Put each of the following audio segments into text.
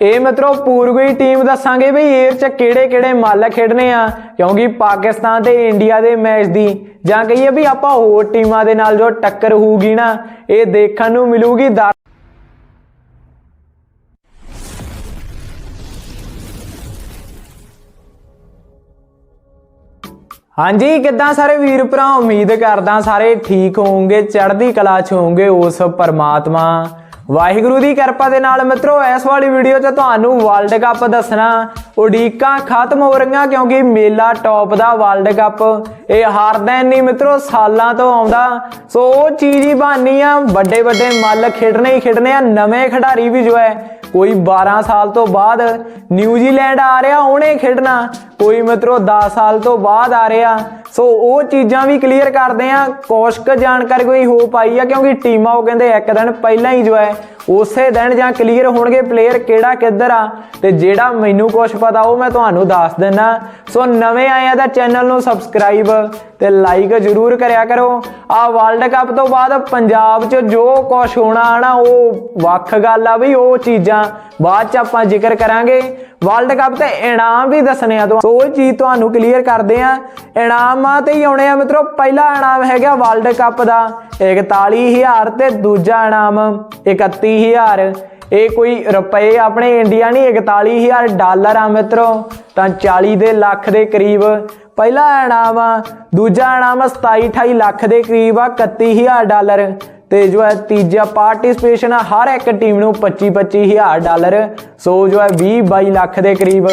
ਇਹ ਮਿੱਤਰੋ ਪੂਰਵੀ ਟੀਮ ਦੱਸਾਂਗੇ ਵੀ ਏਅਰ 'ਚ ਕਿਹੜੇ ਕਿਹੜੇ ਮੱਲ ਖੇਡਣੇ ਆ, ਕਿਉਂਕਿ ਪਾਕਿਸਤਾਨ ਤੇ ਇੰਡੀਆ ਦੇ ਮੈਚ ਦੀ, ਜਾਂ ਕਹੀਏ ਵੀ ਆਪਾਂ ਹੋਰ ਟੀਮਾਂ ਦੇ ਨਾਲ ਜੋ ਟੱਕਰ ਹੋਊਗੀ ਨਾ, ਇਹ ਦੇਖਣ ਨੂੰ ਮਿਲੂਗੀ ਹਾਂਜੀ, ਕਿੱਦਾਂ ਸਾਰੇ ਵੀਰ ਭਰਾ? ਉਮੀਦ ਕਰਦਾ ਸਾਰੇ ਠੀਕ ਹੋਵੋਗੇ, ਚੜ੍ਹਦੀ ਕਲਾ 'ਚ ਹੋਵੋਗੇ ਉਸ ਪਰਮਾਤਮਾ। ਵਾਹਿਗੁਰੂ ਦੀ ਕਿਰਪਾ ਦੇ ਨਾਲ ਮਿੱਤਰੋ, ਇਸ ਵਾਲੀ ਵੀਡੀਓ 'ਚ ਤੁਹਾਨੂੰ ਵਰਲਡ ਕੱਪ ਦੱਸਣਾ। ਉਡੀਕਾਂ ਖਤਮ ਹੋ ਰਹੀਆਂ ਕਿਉਂਕਿ ਮੇਲਾ ਟੌਪ ਦਾ ਵਰਲਡ ਕੱਪ ਇਹ ਹਾਰਦਾ ਨਹੀਂ ਮਿੱਤਰੋ, ਸਾਲਾਂ ਤੋਂ ਆਉਂਦਾ। ਸੋ ਉਹ ਚੀਜ਼ ਹੀ ਬਾਨੀ ਆ ਵੱਡੇ ਵੱਡੇ ਮੱਲ ਖੇਡਣੇ ਹੀ ਖੇਡਣੇ ਆ, ਨਵੇਂ ਖਿਡਾਰੀ ਵੀ ਜੋ ਹੈ, ਕੋਈ 12 ਸਾਲ ਤੋਂ ਬਾਅਦ ਨਿਊਜ਼ੀਲੈਂਡ ਆ ਰਿਹਾ, ਉਹਨੇ ਖੇਡਣਾ। ਕੋਈ ਮਿੱਤਰੋ 10 ਸਾਲ ਤੋਂ ਬਾਅਦ ਆ ਰਿਹਾ। ਸੋ ਉਹ ਚੀਜ਼ਾਂ ਵੀ ਕਲੀਅਰ ਕਰਦੇ ਆ। ਕੋਸ਼ਕ ਜਾਣਕਾਰੀ ਕੋਈ ਹੋ ਪਾਈ ਆ, ਕਿਉਂਕਿ ਟੀਮਾਂ ਉਹ ਕਹਿੰਦੇ ਇੱਕ ਦਿਨ ਪਹਿਲਾਂ ਹੀ ਜੋ ਹੈ, ਉਸੇ ਦਿਨ ਜਾਂ ਕਲੀਅਰ ਹੋਣਗੇ ਪਲੇਅਰ ਕਿਹੜਾ ਕਿੱਧਰ ਆ। ਤੇ ਜਿਹੜਾ ਮੈਨੂੰ ਕੁਝ ਪਤਾ, ਉਹ ਮੈਂ ਤੁਹਾਨੂੰ ਦੱਸ ਦਿੰਨਾ। ਸੋ ਨਵੇਂ ਆਏ ਆ ਤਾਂ ਚੈਨਲ ਨੂੰ ਸਬਸਕ੍ਰਾਈਬ ਤੇ ਲਾਈਕ ਜਰੂਰ ਕਰਿਆ ਕਰੋ। ਆ ਵਰਲਡ ਕੱਪ ਤੋਂ ਬਾਅਦ ਪੰਜਾਬ 'ਚ ਜੋ ਕੁਝ ਹੋਣਾ ਨਾ, ਉਹ ਵੱਖ ਗੱਲ ਆ ਵੀ ਉਹ ਚੀਜ਼ਾਂ ਬਾਅਦ 'ਚ ਆਪਾਂ ਜ਼ਿਕਰ ਕਰਾਂਗੇ। ਵਰਲਡ ਕੱਪ ਤੇ ਇਨਾਮ ਵੀ ਦੱਸਣੇ ਆ ਸੋ ਉਹ ਚੀਜ਼ ਤੁਹਾਨੂੰ ਕਲੀਅਰ ਕਰਦੇ ਆ। ਇਨਾਮਾਂ ਤੇ ਹੀ ਆਉਣੇ ਆ ਮਿੱਤਰੋ। ਪਹਿਲਾ ਇਨਾਮ ਹੈਗਾ ਵਰਲਡ ਕੱਪ ਦਾ। 41000 ਤੇ ਦੂਜਾ ਇਨਾਮ 31000 ਇਹ ਕੋਈ ਰੁਪਏ ਆਪਣੇ ਇੰਡੀਆ ਨਹੀਂ 41000 ਡਾਲਰ ਆ ਮਿੱਤਰੋ। ਤਾਂ 40 ਦੇ ਲੱਖ ਦੇ ਕਰੀਬ ਪਹਿਲਾ ਇਨਾਮ ਆ। ਦੂਜਾ ਇਨਾਮ 27 28 ਲੱਖ ਦੇ ਕਰੀਬ ਆ 31000 ਡਾਲਰ। ਤੇ ਜੋ ਹੈ ਤੀਜਾ ਪਾਰਟਿਸਪੇਸ਼ਨ ਹਰ ਇੱਕ ਟੀਮ ਨੂੰ 25 25000 ਡਾਲਰ। ਸੋ ਜੋ ਹੈ 20 22 ਲੱਖ ਦੇ ਕਰੀਬ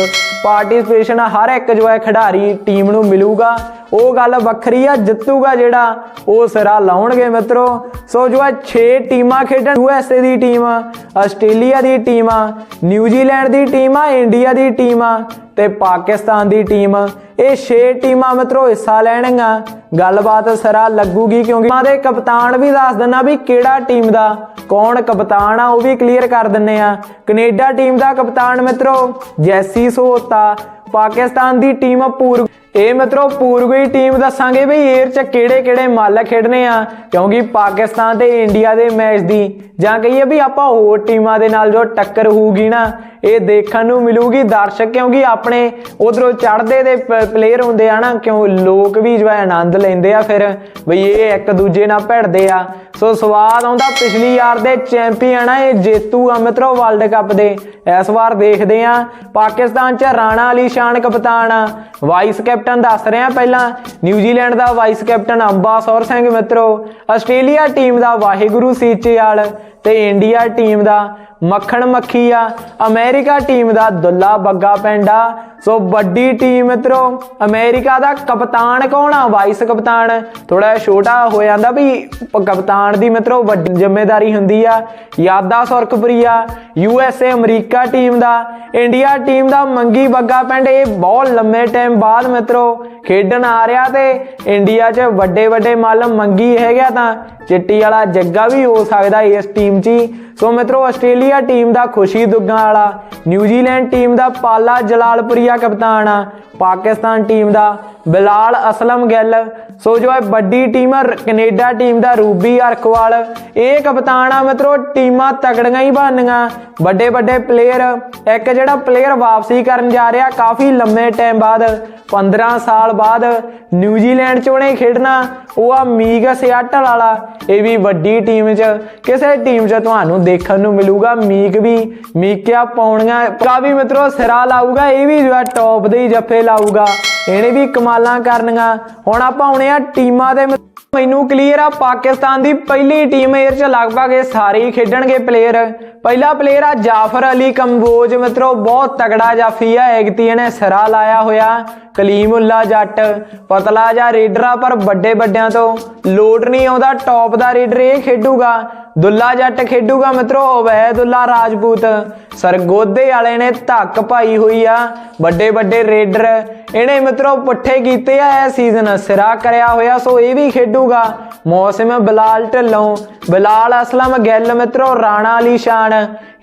ਪਾਰਟਿਸਪੇਸ਼ਨ ਹਰ ਇੱਕ ਜੋ ਹੈ ਖਿਡਾਰੀ ਟੀਮ ਨੂੰ ਮਿਲੂਗਾ। ਉਹ ਗੱਲ ਵੱਖਰੀ ਆ, ਜਿੱਤੂਗਾ ਜਿਹੜਾ, ਉਹ ਸਿਰਾ ਲਾਉਣਗੇ ਮਿੱਤਰੋ। ਸੋ ਜੋ ਹੈ 6 ਟੀਮਾਂ ਖੇਡਣ ਯੂਐਸਏ ਦੀ ਟੀਮ ਆ ਆਸਟ੍ਰੇਲੀਆ ਦੀ ਟੀਮ ਆ ਨਿਊਜ਼ੀਲੈਂਡ ਦੀ ਟੀਮ ਆ ਇੰਡੀਆ ਦੀ ਟੀਮ ਆ ਤੇ ਪਾਕਿਸਤਾਨ ਦੀ ਟੀਮ ਇਹ 6 ਟੀਮਾਂ ਮਿੱਤਰੋ ਹਿੱਸਾ ਲੈਣਗੀਆਂ। ਗੱਲਬਾਤ ਸਿਰਾ ਲੱਗੂਗੀ ਕਿਉਂਕਿ ਉਹਨਾਂ ਦੇ ਕਪਤਾਨ ਵੀ ਦੱਸ ਦਿੰਨਾ ਵੀ ਕਿਹੜਾ ਟੀਮ ਦਾ, ਕੌਣ ਕਪਤਾਨ ਆ, ਉਹ ਵੀ ਕਲੀਅਰ ਕਰ ਦਿੰਨੇ ਆ। ਕੈਨੇਡਾ ਟੀਮ ਦਾ ਕਪਤਾਨ ਮਿੱਤਰੋ, ਜੈਸੀ ਸੋਤਾ, ਪਾਕਿਸਤਾਨ ਦੀ ਟੀਮ ਪੂਰਵ ਇਹ ਮਿੱਤਰੋ, ਪੂਰਵੀ ਟੀਮ ਦੱਸਾਂਗੇ ਵੀ ਏਅਰ 'ਚ ਕਿਹੜੇ ਕਿਹੜੇ ਮੱਲ ਖੇਡਣੇ ਆ, ਕਿਉਂਕਿ ਪਾਕਿਸਤਾਨ ਤੇ ਇੰਡੀਆ ਦੇ ਮੈਚ ਦੀ। ਜਾਂ ਕਹੀਏ ਵੀ ਆਪਾਂ ਹੋਰ ਟੀਮਾਂ ਦੇ ਨਾਲ ਜੋ ਟੱਕਰ ਹੋਊਗੀ ਨਾ ਇਹ ਦੇਖਣ ਨੂੰ ਮਿਲੂਗੀ ਦਰਸ਼ਕ, ਕਿਉਂਕਿ ਆਪਣੇ ਉਧਰੋਂ ਚੜਦੇ ਦੇ ਪਲੇਅਰ ਹੁੰਦੇ ਆ ਨਾ, ਕਿਉਂ ਲੋਕ ਵੀ ਜੋ ਆਨੰਦ ਲੈਂਦੇ ਆ ਫਿਰ ਬਈ ਇਹ ਇੱਕ ਦੂਜੇ ਨਾਲ ਭਿੜਦੇ ਆ। ਸੋ ਸਵਾਦ ਆਉਂਦਾ ਪਿਛਲੀ ਵਾਰ ਦੇ ਚੈਂਪੀਅਨ ਆ ਇਹ ਜੇਤੂ ਆ ਮਿੱਤਰੋ ਵਰਲਡ ਕੱਪ ਦੇ। ਇਸ ਵਾਰ ਦੇਖਦੇ ਆ, ਪਾਕਿਸਤਾਨ 'ਚ ਰਾਣਾ ਅਲੀ ਸ਼ਾਨ ਕਪਤਾਨ ਆ। ਵਾਈਸ ਕੈਪਟਨ ਦੱਸ ਰਿਹਾ ਪਹਿਲਾਂ ਨਿਊਜ਼ੀਲੈਂਡ ਦਾ ਵਾਈਸ ਕੈਪਟਨ ਅੰਬਾ ਅੰਬਾਸੌਰ ਸਿੰਘ ਮਿੱਤਰੋ ਆਸਟ੍ਰੇਲੀਆ ਟੀਮ ਦਾ ਵਾਹਿਗੁਰੂ ਸੀਚੇਵਾਲ ਤੇ ਇੰਡੀਆ ਟੀਮ ਦਾ ਮੱਖਣ ਮੱਖੀ ਆ, ਅਮਰੀਕਾ ਟੀਮ ਦਾ ਦੁੱਲਾ ਬੱਗਾ ਪੈਂਡਾ ਸੋ ਵੱਡੀ ਟੀਮ ਮਿੱਤਰੋ, ਅਮਰੀਕਾ ਦਾ ਕਪਤਾਨ ਕੌਣ ਆ? ਵਾਈਸ ਕਪਤਾਨ। ਥੋੜਾ ਛੋਟਾ ਹੋ ਜਾਂਦਾ ਵੀ ਕਪਤਾਨ ਦੀ ਮਿੱਤਰੋ ਵੱਡੀ ਜ਼ਿੰਮੇਵਾਰੀ ਹੁੰਦੀ ਆ। Yada Surkhpuria U S A America team the. India team ਦਾ ਮੰਗੀ ਬੱਗਾ ਪਿੰਡ, ਇਹ ਬਹੁਤ ਲੰਮੇ ਟਾਈਮ ਬਾਅਦ ਮਿੱਤਰੋ ਖੇਡਣ ਆ ਰਿਹਾ ਤੇ ਇੰਡੀਆ 'ਚ ਵੱਡੇ ਵੱਡੇ ਮੱਲ ਮੰਗੀ ਹੈਗਾ ਤਾਂ ਚਿੱਟੀ ਵਾਲਾ ਜੱਗਾ ਵੀ ਹੋ ਸਕਦਾ ਇਸ ਟੀਮ 'ਚ ਹੀ ਸੋ ਮਿੱਤਰੋ, ਆਸਟ੍ਰੇਲੀਆ ਟੀਮ ਦਾ ਖੁਸ਼ੀ ਦੁੱਗਾਂ ਵਾਲਾ ਨਿਊਜ਼ੀਲੈਂਡ ਟੀਮ ਦਾ ਪਾਲਾ ਜਲਾਲਪੁਰੀਆ ਕਪਤਾਨ ਆ, ਪਾਕਿਸਤਾਨ ਟੀਮ ਦਾ ਬਿਲਾਲ ਅਸਲਮ ਗਿੱਲ, ਸੋ ਜੋ ਹੈ ਵੱਡੀ ਟੀਮ ਆ ਰ- ਕੈਨੇਡਾ ਟੀਮ ਦਾ ਰੂਬੀ ਅਰਕਵਾਲ, ਇਹ ਕਪਤਾਨ ਆ ਮਿੱਤਰੋ, ਟੀਮਾਂ ਤਗੜੀਆਂ ਹੀ ਬਣਨੀਆਂ ਵੱਡੇ ਵੱਡੇ ਪਲੇਅਰ ਇੱਕ ਜਿਹੜਾ ਪਲੇਅਰ ਵਾਪਸੀ ਕਰਨ ਜਾ ਰਿਹਾ, ਕਾਫੀ ਲੰਮੇ ਟਾਈਮ ਬਾਅਦ 15 ਸਾਲ ਬਾਅਦ ਨਿਊਜ਼ੀਲੈਂਡ ਚ ਉਹਨੇ ਖੇਡਣਾ, ਉਹ ਆ ਮੀਗ ਸਿਆਟਲ ਵਾਲਾ, ਇਹ ਵੀ ਵੱਡੀ ਟੀਮ 'ਚ, ਕਿਸੇ ਟੀਮ 'ਚ ਤੁਹਾਨੂੰ ਦੇਖਣ ਨੂੰ ਮਿਲੂਗਾ। ਮੀਕ ਵੀ ਮੀਕਿਆ ਪਾਉਣੀਆਂ। ਕਾ ਵੀ ਮਿੱਤਰੋ, ਸਿਰਾ ਲਾਊਗਾ, ਇਹ ਵੀ ਜੋ ਹੈ ਟੌਪ ਦੇ ਹੀ ਜੱਫੇ ਲਾਊਗਾ। ਇਹਨੇ ਵੀ ਕਮਾਲਾਂ ਕਰਨੀਆਂ। ਹੁਣ ਆਪਾਂ ਆਉਣੇ ਆ ਟੀਮਾਂ ਦੇ ਮੈਨੂੰ ਕਲੀਅਰ ਆ, ਪਾਕਿਸਤਾਨ ਦੀ ਪਹਿਲੀ ਟੀਮ ਏਅਰ 'ਚ ਲਗਭਗ ਇਹ ਸਾਰੇ ਹੀ ਖੇਡਣਗੇ ਪਲੇਅਰ ਪਹਿਲਾ ਪਲੇਅਰ ਆ ਜਾਫਰ ਅਲੀ ਕੰਬੋਜ ਮਿੱਤਰੋ, ਬਹੁਤ ਤਗੜਾ ਜਾਫੀ ਆ, ਐਗਤੀ ਇਹਨੇ ਸਿਰਾ ਲਾਇਆ ਹੋਇਆ। ਕਲੀਮੁੱਲਾ ਜੱਟ, ਪਤਲਾ ਜਾਂ ਰੇਡਰਾ ਪਰ ਵੱਡੇ ਵੱਡਿਆਂ ਤੋਂ ਲੋਡ ਨਹੀਂ ਆਉਂਦਾ ਟੌਪ ਦਾ ਰੇਡਰ ਇਹ ਖੇਡੂਗਾ। ਦੁੱਲਾ ਜੱਟ ਖੇਡੂਗਾ ਮਿੱਤਰੋ ਉਬੈਦੁੱਲਾ ਰਾਜਪੂਤ। ਸਰਗੋਦੇ ਵਾਲੇ ਨੇ ਧੱਕ ਪਾਈ ਹੋਈ ਆ। ਵੱਡੇ ਵੱਡੇ ਰੇਡਰ ਇਹਨੇ ਮਿੱਤਰੋ ਪੁੱਠੇ ਕੀਤੇ ਆ, ਇਹ ਸੀਜ਼ਨ ਸਿਰਾ ਕਰਿਆ ਹੋਇਆ, ਸੋ ਇਹ ਵੀ ਖੇਡੂਗਾ। ਮੌਸਮ ਬਿਲਾਲ ਢਿੱਲੋਂ। ਬਿਲਾਲ ਅਸਲਮ ਗਿੱਲ ਮਿੱਤਰੋ, ਰਾਣਾ ਅਲੀ ਸ਼ਾਨ।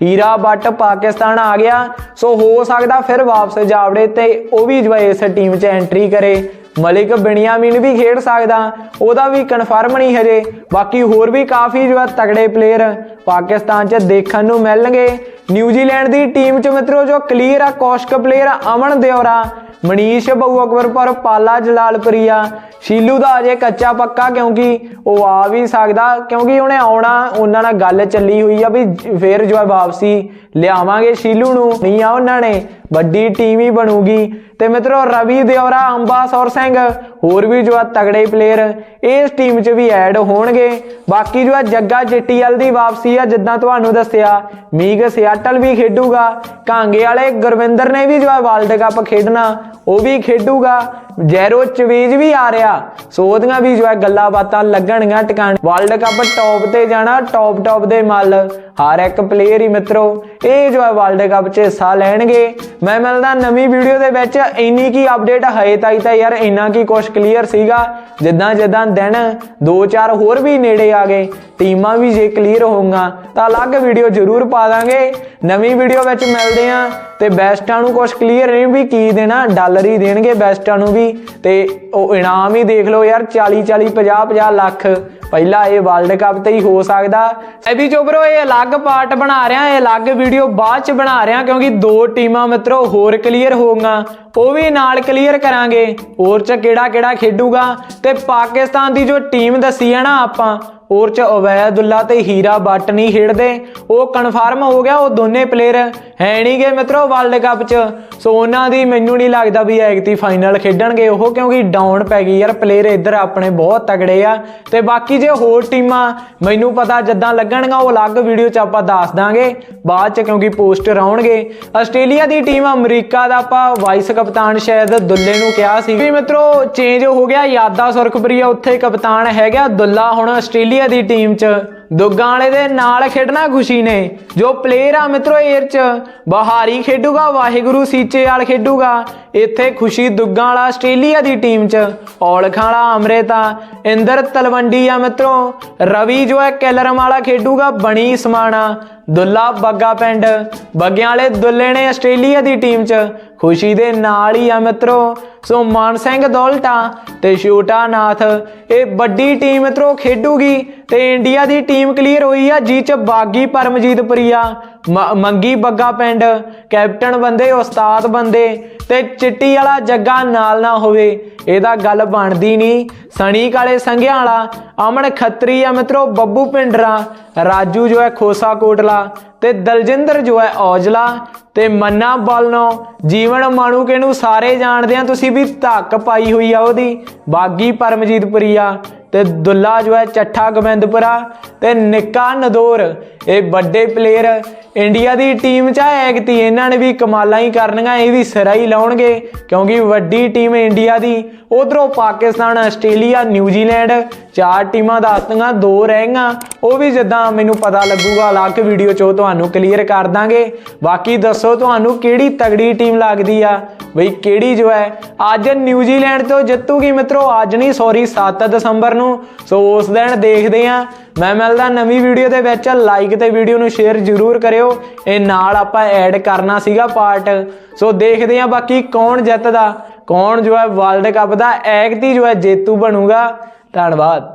ਹੀਰਾ ਬੱਟ ਪਾਕਿਸਤਾਨ ਆ ਗਿਆ। ਸੋ ਹੋ ਸਕਦਾ ਫਿਰ ਵਾਪਸ ਜਾਵੜੇ ਤੇ ਉਹ ਵੀ ਇਸ ਟੀਮ 'ਚ ਐਂਟਰੀ ਕਰੇ। ਮਲਿਕ ਬਿਨੀਆਮਿਨ ਵੀ ਖੇਡ ਸਕਦਾ, ਉਹਦਾ ਵੀ ਕਨਫਰਮ ਨਹੀਂ ਹਜੇ। ਬਾਕੀ ਹੋਰ ਵੀ ਕਾਫੀ ਜੋ ਹੈ ਤਗੜੇ ਪਲੇਅਰ ਪਾਕਿਸਤਾਨ 'ਚ ਦੇਖਣ ਨੂੰ ਮਿਲਣਗੇ। ਨਿਊਜ਼ੀਲੈਂਡ ਦੀ ਟੀਮ 'ਚ ਮਿੱਤਰੋ, ਜੋ ਕਲੀਅਰ ਆ, ਕੌਸ਼ਕ ਪਲੇਅਰ ਅਮਨ ਦਿਓਰਾ, ਮਨੀਸ਼ ਬਹੁ ਅਕਬਰਪੁਰ ਪਾਲਾ ਜਲਾਲਪੁਰੀਆ ਸ਼ੀਲੂ ਦਾ ਅਜੇ ਕੱਚਾ ਪੱਕਾ ਕਿਉਂਕਿ ਉਹ ਆ ਵੀ ਸਕਦਾ, ਕਿਉਂਕਿ ਉਹਨੇ ਆਉਣਾ, ਉਹਨਾਂ ਨਾਲ ਗੱਲ ਚੱਲੀ ਹੋਈ ਆ ਵੀ ਫੇਰ ਜੋ ਹੈ ਵਾਪਸੀ ਲਿਆਵਾਂਗੇ ਸ਼ੀਲੂ ਨੂੰ। ਨਹੀਂ ਆ ਉਹਨਾਂ ਨੇ, ਵੱਡੀ ਟੀਮ ਹੀ ਬਣੂਗੀ। ਤੇ ਮਿੱਤਰੋ, ਰਵੀ ਦਿਓਰਾ ਅੰਬਾ ਸੌਰ ਸਿੰਘ, ਹੋਰ ਵੀ ਜੋ ਹੈ ਤਗੜੇ ਪਲੇਅਰ ਇਸ ਟੀਮ 'ਚ ਵੀ ਐਡ ਹੋਣਗੇ। ਬਾਕੀ ਜੋ ਹੈ ਜੱਗਾ ਜੱਟੀਐਲ ਦੀ ਵਾਪਸੀ ਆ, ਜਿੱਦਾਂ ਤੁਹਾਨੂੰ ਦੱਸਿਆ ਮੀਗ ਸਿਆਟਲ ਵੀ ਖੇਡੂਗਾ। ਕਾਂਗੇ ਵਾਲੇ ਗੁਰਵਿੰਦਰ ਨੇ ਵੀ ਜੋ ਹੈ ਵਰਲਡ ਕੱਪ ਖੇਡਣਾ, ਉਹ ਵੀ ਖੇਡੂਗਾ। ਜੈਰੋ ਚਵੀਜ ਵੀ ਆ ਰਿਹਾ। ਸੋ ਉਹਦੀਆਂ ਵੀ ਜੋ ਹੈ ਗੱਲਾਂ ਬਾਤਾਂ ਲੱਗਣਗੀਆਂ ਟਿਕਾਣ। ਵਰਲਡ ਕੱਪ ਟੌਪ ਤੇ ਜਾਣਾ ਟੌਪ ਟੌਪ ਦੇ ਮੱਲ। ਹਰ ਇੱਕ ਪਲੇਅਰ ਹੀ ਮਿੱਤਰੋ, ਇਹ ਜੋ ਹੈ ਵਰਲਡ ਕੱਪ 'ਚ ਹਿੱਸਾ ਲੈਣਗੇ। ਮੈਂ ਮਿਲਦਾ ਨਵੀਂ ਵੀਡੀਓ ਦੇ ਵਿੱਚ, ਇੰਨੀ ਕੀ ਅਪਡੇਟ ਹੈ ਤਾਈ ਤਾਂ ਯਾਰ ਇੰਨਾ ਕੀ ਕੁਝ ਕਲੀਅਰ ਸੀਗਾ। ਜਿੱਦਾਂ ਜਿੱਦਾਂ ਦਿਨ 2-4 ਹੋਰ ਵੀ ਨੇੜੇ ਆ ਗਏ, ਟੀਮਾਂ ਵੀ ਜੇ ਕਲੀਅਰ ਹੋਊਗਾ, ਤਾਂ ਅਲੱਗ ਵੀਡੀਓ ਜ਼ਰੂਰ ਪਾ ਦਾਂਗੇ। ਨਵੀਂ ਵੀਡੀਓ ਵਿੱਚ ਮਿਲਦੇ ਆਂ ਤੇ ਬੈਸਟਾਂ ਨੂੰ ਕੁਝ ਕਲੀਅਰ ਨਹੀਂ ਵੀ ਕੀ ਦੇਣਾ, ਡਾਲਰ ਹੀ ਦੇਣਗੇ ਬੈਸਟਾਂ ਨੂੰ ਵੀ। ਤੇ ਉਹ ਇਨਾਮ ਹੀ ਦੇਖ ਲਓ ਯਾਰ 40 40 50 50 ਲੱਖ। ਪਹਿਲਾ ਇਹ ਵਰਲਡ ਕੱਪ ਤੇ ਹੀ ਹੋ ਸਕਦਾ। ਇਹ ਵੀ ਚੋਬਰੋ ਇਹ ਅਲੱਗ ਪਾਰਟ ਬਣਾ ਰਿਹਾ, ਇਹ ਅਲੱਗ ਵੀਡੀਓ ਬਾਅਦ ਚ ਬਣਾ ਰਿਹਾ, ਕਿਉਂਕਿ ਦੋ ਟੀਮਾਂ ਮਿੱਤਰੋ ਹੋਰ ਕਲੀਅਰ ਹੋਊਗਾ। ਉਹ ਵੀ ਨਾਲ ਕਲੀਅਰ ਕਰਾਂਗੇ। ਹੋਰ ਚ ਕਿਹੜਾ ਕਿਹੜਾ ਖੇਡੂਗਾ। ਤੇ ਪਾਕਿਸਤਾਨ ਦੀ ਜੋ ਟੀਮ ਦੱਸੀ ਹੈ ਨਾ ਆਪਾਂ ਹੋਰ ਚ ਉਬੈਦੁੱਲਾ ਤੇ ਹੀਰਾ ਬੱਟ ਨਹੀਂ ਖੇਡਦੇ। ਉਹ ਕਨਫਰਮ ਹੋ ਗਿਆ ਉਹ ਦੋਨੇ ਪਲੇਅਰ ਹੈ ਨਹੀਂਗੇ ਮਿੱਤਰੋ ਵਰਲਡ ਕੱਪ ਚ। ਸੋ ਉਹਨਾਂ ਦੀ ਮੈਨੂੰ ਨਹੀਂ ਲੱਗਦਾ ਵੀ ਐਗਤੀ ਫਾਈਨਲ ਖੇਡਣਗੇ ਉਹ, ਕਿਉਂਕਿ ਡਾਊਨ ਪੈ ਗਈ ਯਾਰ ਪਲੇਅਰ ਇੱਧਰ ਆਪਣੇ ਬਹੁਤ ਤਗੜੇ ਆ। ਤੇ ਬਾਕੀ ਜੇ ਹੋਰ ਟੀਮਾਂ, ਮੈਨੂੰ ਪਤਾ ਜਿੱਦਾਂ ਲੱਗਣਗਾ ਉਹ ਅਲੱਗ ਵੀਡੀਓ ਚ ਆਪਾਂ ਦੱਸ ਦਾਂਗੇ। ਬਾਅਦ ਚ ਕਿਉਂਕਿ ਪੋਸਟਰ ਆਉਣਗੇ ਆਸਟ੍ਰੇਲੀਆ ਦੀ ਟੀਮ ਅਮਰੀਕਾ ਦਾ ਆਪਾਂ ਵਾਈਸ ਕਪਤਾਨ ਸ਼ਾਇਦ ਦੁੱਲੇ ਨੂੰ ਕਿਹਾ ਸੀ। ਵੀ ਮਿੱਤਰੋ ਚੇਂਜ ਹੋ ਗਿਆ, ਯਾਦਾ ਸੁਰਖਪ੍ਰੀਆ ਉੱਥੇ ਕਪਤਾਨ ਹੈਗਾ ਦੁੱਲਾ। ਹੁਣ ਆਸਟ੍ਰੇਲੀਆ ਦੀ ਟੀਮ 'ਚ ਦੁੱਗਾਂ ਵਾਲੇ ਦੇ ਨਾਲ ਖੇਡਣਾ ਖੁਸ਼ੀ ਨੇ। ਜੋ ਪਲੇਅਰ ਆ ਮਿੱਤਰੋ 에ਅਰ 'ਚ, ਬਹਾਰੀ ਖੇਡੂਗਾ, ਵਾਹਿਗੁਰੂ ਸੀਚੇ ਵਾਲ ਖੇਡੂਗਾ। ਇੱਥੇ ਖੁਸ਼ੀ ਦੁੱਗਾਂ ਵਾਲਾ ਆਸਟ੍ਰੇਲੀਆ ਦੀ ਟੀਮ 'ਚ, ਔਲਖਾਂ ਵਾਲਾ ਅਮ੍ਰਿਤਾ ਇੰਦਰ ਤਲਵੰਡੀ ਆ ਮਿੱਤਰੋ, ਰਵੀ ਜੋ ਹੈ ਕੈਲਰਮ ਵਾਲਾ ਖੇਡੂਗਾ, ਬਣੀ ਸਮਾਣਾ। ਦੁੱਲਾ ਬੱਗਾ ਪਿੰਡ, ਬੱਗਿਆਂ ਵਾਲੇ ਦੁੱਲੇ ਨੇ ਆਸਟ੍ਰੇਲੀਆ ਦੀ ਟੀਮ 'ਚ। ਖੁਸ਼ੀ ਦੇ ਨਾਲ ਹੀ ਆ ਮਿੱਤਰੋ, ਸੋ ਮਾਨ ਸਿੰਘ ਦੌਲਟਾ ਤੇ ਛੋਟਾ ਨਾਥ। ਇਹ ਵੱਡੀ ਟੀਮ ਮਿੱਤਰੋ ਖੇਡੂਗੀ ਤੇ ਇੰਡੀਆ ਦੀ ਟੀਮ ਕਲੀਅਰ ਹੋਈ ਆ, ਜੀ ਚ ਬਾਗੀ ਪਰਮਜੀਤ ਪ੍ਰਿਆ ਮੰਗੀ ਬੱਗਾ ਪਿੰਡ, ਕੈਪਟਨ ਬੰਦੇ, ਉਸਤਾਦ ਬੰਦੇ ਤੇ ਚਿੱਟੀ ਵਾਲਾ ਜੱਗਾ ਨਾਲ ਨਾ ਹੋਵੇ, ਇਹਦਾ ਗੱਲ ਬਣਦੀ ਨਹੀਂ। ਸਣੀ ਕਾਲੇ ਸੰਘਿਆਂ ਵਾਲਾ ਅਮਨ ਖੱਤਰੀ ਆ ਮਿੱਤਰੋ, ਬੱਬੂ ਪਿੰਡਰਾ, ਰਾਜੂ ਜੋ ਹੈ ਖੋਸਾ ਕੋਟਲਾ ਤੇ ਦਲਜਿੰਦਰ ਜੋ ਹੈ ਔਜਲਾ ਤੇ ਮੰਨਾ ਬਲਨੋ, ਜੀਵਨ ਮਾਣੂ ਨੂੰ ਸਾਰੇ ਜਾਣਦੇ ਆ, ਤੁਸੀਂ ਵੀ ਧੱਕ ਪਾਈ ਹੋਈ ਆ ਉਹਦੀ, ਬਾਗੀ ਪਰਮਜੀਤ ਪ੍ਰਿਆ। ਤੇ ਦੁੱਲਾ ਜੋ ਹੈ ਚੱਠਾ ਗੋਬਿੰਦਪੁਰਾ ਤੇ ਨਿੱਕਾ ਨਦੌਰ ਇਹ ਵੱਡੇ ਪਲੇਅਰ ਇੰਡੀਆ ਦੀ ਟੀਮ ਚ ਐਗਤੀ ਇਹਨਾਂ ਨੇ ਵੀ ਕਮਾਲਾਂ ਹੀ ਕਰਨੀਆਂ, ਇਹ ਵੀ ਸਿਰਾ ਹੀ ਲਾਉਣਗੇ, ਕਿਉਂਕਿ ਵੱਡੀ ਟੀਮ ਇੰਡੀਆ ਦੀ, ਉਧਰੋਂ ਪਾਕਿਸਤਾਨ, ਆਸਟ੍ਰੇਲੀਆ ਨਿਊਜ਼ੀਲੈਂਡ ਚਾਰ ਟੀਮਾਂ ਦੱਸਦੀਆਂ ਦੋ ਰਹਿਗੀਆਂ, ਉਹ ਵੀ ਜਿੱਦਾਂ ਮੈਨੂੰ ਪਤਾ ਲੱਗੂਗਾ, ਅਲੱਗ ਵੀਡੀਓ ਚ ਉਹ ਤੁਹਾਨੂੰ ਕਲੀਅਰ ਕਰ ਦਾਂਗੇ। ਬਾਕੀ ਦੱਸੋ ਤੁਹਾਨੂੰ ਕਿਹੜੀ ਤਗੜੀ ਟੀਮ ਲੱਗਦੀ ਆ? ਬਈ ਕਿਹੜੀ ਜੋ ਹੈ? ਅੱਜ ਨਿਊਜ਼ੀਲੈਂਡ ਤੋਂ ਜਿੱਤੂਗੀ ਮਿੱਤਰੋ, ਅੱਜ ਨਹੀਂ ਸੌਰੀ 7 ਦਸੰਬਰ ਨੂੰ। ਸੋ ਉਸ ਦਿਨ ਦੇਖਦੇ ਆ ਮੈਂ ਮਿਲਦਾ ਨਵੀਂ ਵੀਡੀਓ ਦੇ ਵਿੱਚ। ਲਾਈਕ ਤੇ ਵੀਡੀਓ ਨੂੰ ਸ਼ੇਅਰ ਜ਼ਰੂਰ ਕਰਿਓ। ਇਹ ਨਾਲ ਆਪਾਂ ਐਡ ਕਰਨਾ ਸੀਗਾ ਪਾਰਟ ਸੋ ਦੇਖਦੇ ਆ ਬਾਕੀ ਕੌਣ ਜਿੱਤਦਾ। ਕੌਣ ਜੋ ਹੈ ਵਰਲਡ ਕੱਪ ਦਾ ਐਗਤੀ ਜੋ ਹੈ ਜੇਤੂ ਬਣੂਗਾ। ਧੰਨਵਾਦ।